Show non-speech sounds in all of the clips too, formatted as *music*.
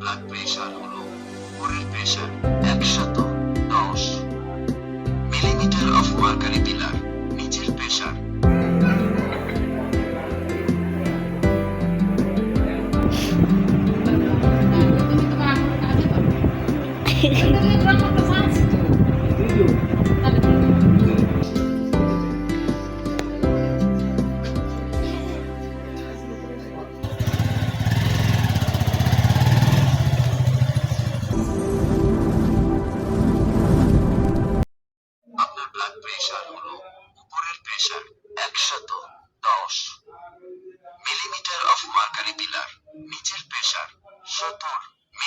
Blood pressure হলো উপরের pressure একশত দশ মিলিমিটার অফ ওয়ার্কারি পিলার নিচের প্রেশার আপনার *laughs*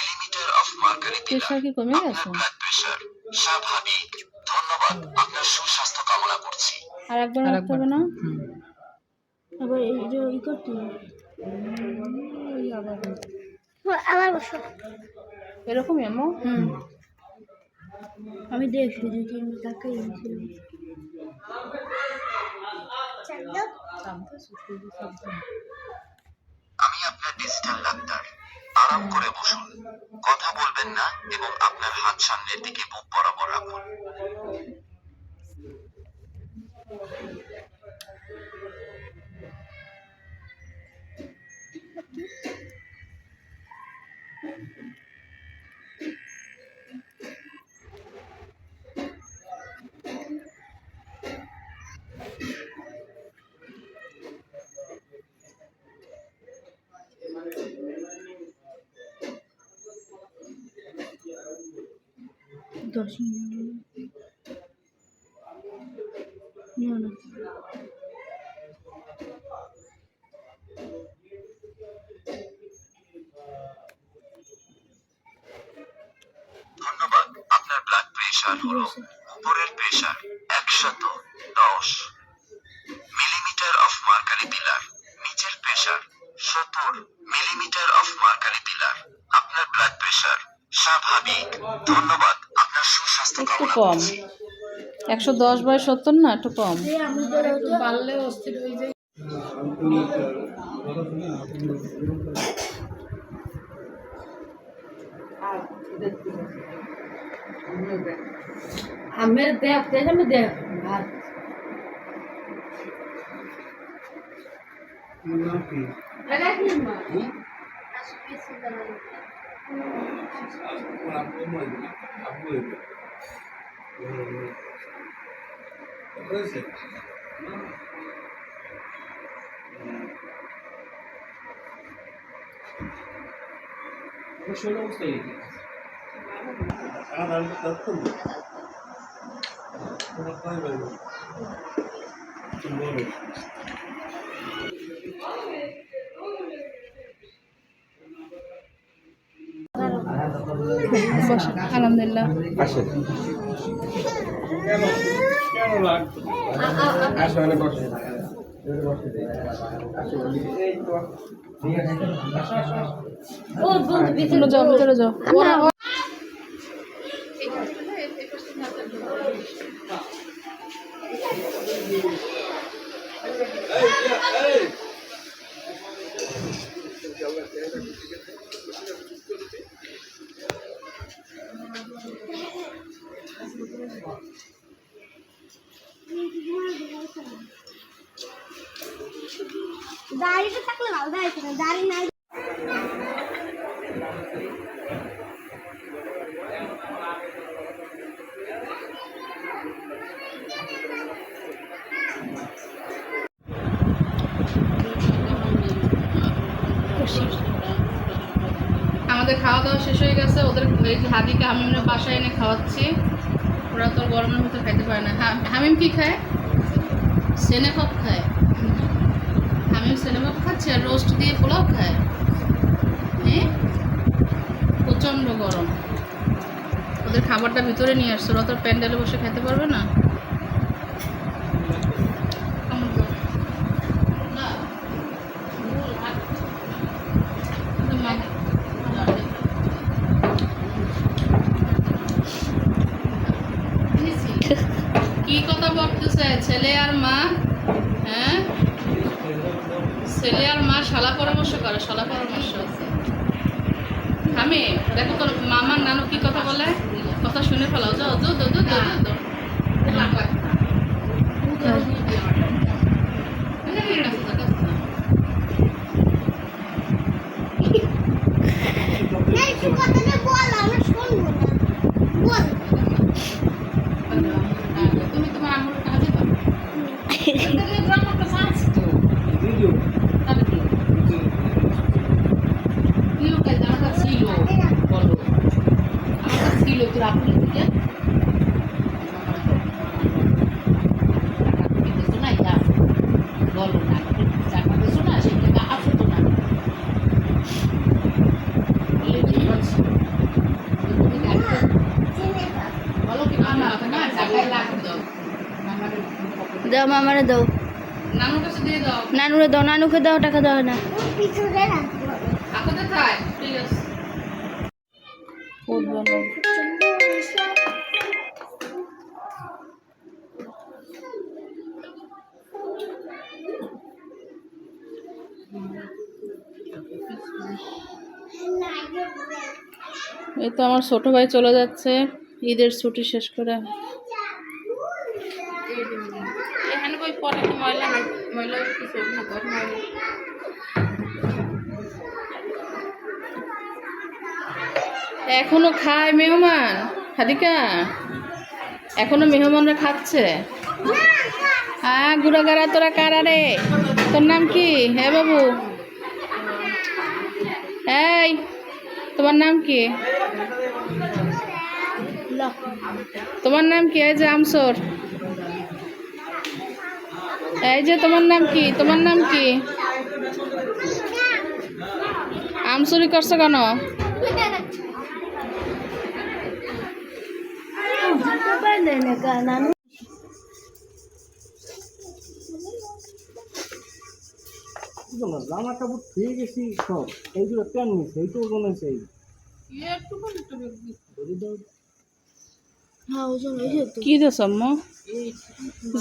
মিলিমিটার অফ মার্কারি প্রেশার কি কমে গেছে? ব্লাড প্রেশার স্বাভাবিক ধন্যবাদ। আপনার সুস্বাস্থ্য কামনা করছি। আর একবার রাখতে হবে না? আবার এই যে ই করতে। আবার বসো। এরকমই আম্মু? হুম। আমি দেখছি যে তিন টাকা এনেছিলাম আমি আপনার ডিজিটাল ডাক্তার আরাম করে বসুন। কথা বলবেন না এবং আপনার হাত সামনের দিকে বুক বরাবর রাখুন। মিনিট না ধন্যবাদ আপনার ব্লাড প্রেশার হলো উপরের প্রেশার একশত দশ মিলিমিটার অফ মার্কারি পিলার নিচের প্রেশার সত্তর মিলিমিটার অফ মার্কারি পিলার আপনার ব্লাড প্রেশার স্বাভাবিক। ধন্যবাদ। একটু কম। একশো দশ বাই সত্তর না একটু কম। হয়ে যায় আমের দেখ তেজ আমি দেখ ভাত এটা কি মা বসে আলহামদুলিল্লাহ। ও যাও ভিতরে যাও। দাড়িটা থাকলে ভালো দাঁড়িয়েছে না দাড়ি নাই আমাদের খাওয়া দাওয়া শেষ হয়ে গেছে, ওদের এই হাদিকে হামিমের বাসায় এনে খাওয়াচ্ছি। ওরা তো গরমের ভিতরে খাইতে পারে না। হামিম কি খায়? সেনেপপ খায়। হামিম সেনেপপ খাচ্ছে আর রোস্ট দিয়ে পোলাও খায়। হ্যাঁ প্রচণ্ড গরম। ওদের খাবারটা ভিতরে নিয়ে আসছে। ওরা তো প্যান্ডেলে বসে খেতে পারবে না কেমন তো? না। ভুল, আর- মা- কি কথা বলতেছে? ছেলে আর মা হ্যাঁ? ছেলে আর মা শালা পরামর্শ করে, শালা পরামর্শ আছে। আমি, দেখো তোর মামার নানু কি কথা বলে? কথা শুনে ফেলাও যাও যাও যাও যাও যাও যাও লাগ লাগ এই তুই কথাটা বল আমি শুনব না বল তুমি তোমার আঙুলের কাছে দাও আমার কাছে আছে তো ভিডিও তাহলে কি কি লোক আছে আমার কাছে ছিল বলো আমার কাছে ছিল তোর আপুর থেকে না ইয়া বলো না জামা দেছো না সেটা আছে তো না বলে কি বলছি তুমি দেখো বলো কি না না না জায়গায় লাগবে দাও আমাদের দাও মামারে দাও। নানুর দাও নানুকে দাও টাকা দাও না। এই তো আমার ছোট ভাই চলে যাচ্ছে। ঈদের ছুটি শেষ করে এখানে বই পরে কি ময়লা না ময়লা কিছু না ঘর ময়লা। এখনও খায় মেহমান হাদিকা? এখনও মেহমানরা খাচ্ছে? হ্যাঁ গুড়াগাড়া তোরা কারা রে? তোর নাম কি? হ্যাঁ বাবু। এই তোমার নাম কি? তোমার নাম কি? এই যে আমসর। এই যে তোমার নাম কি? তোমার নাম কি? আমসুরি করছ কেন? জামা কাপড় ধুয়ে গেছি সব। এইগুলো প্যান নিচ্ছে এইটুকু মনে হ্যাঁ হয়েছে কি দেশ আম্মু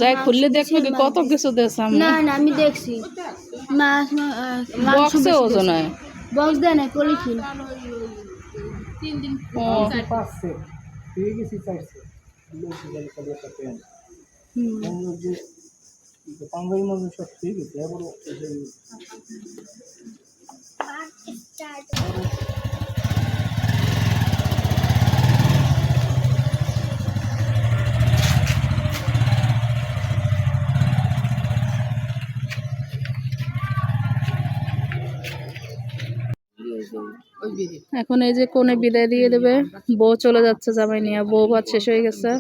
যাই খুললে দেখবে কি কত কিছু দেশ আম্মু না না আমি দেখছি মাছ বক্সে ওজন হয় বক্স দেয় না পলিথিন ও পাঁচ সেট ধুয়ে গেছি চার এখন এই যে কোনে বিদায় দিয়ে দেবে, বউ চলে যাচ্ছে জামাই নিয়ে, বউ ভাত শেষ হয়ে গেছে।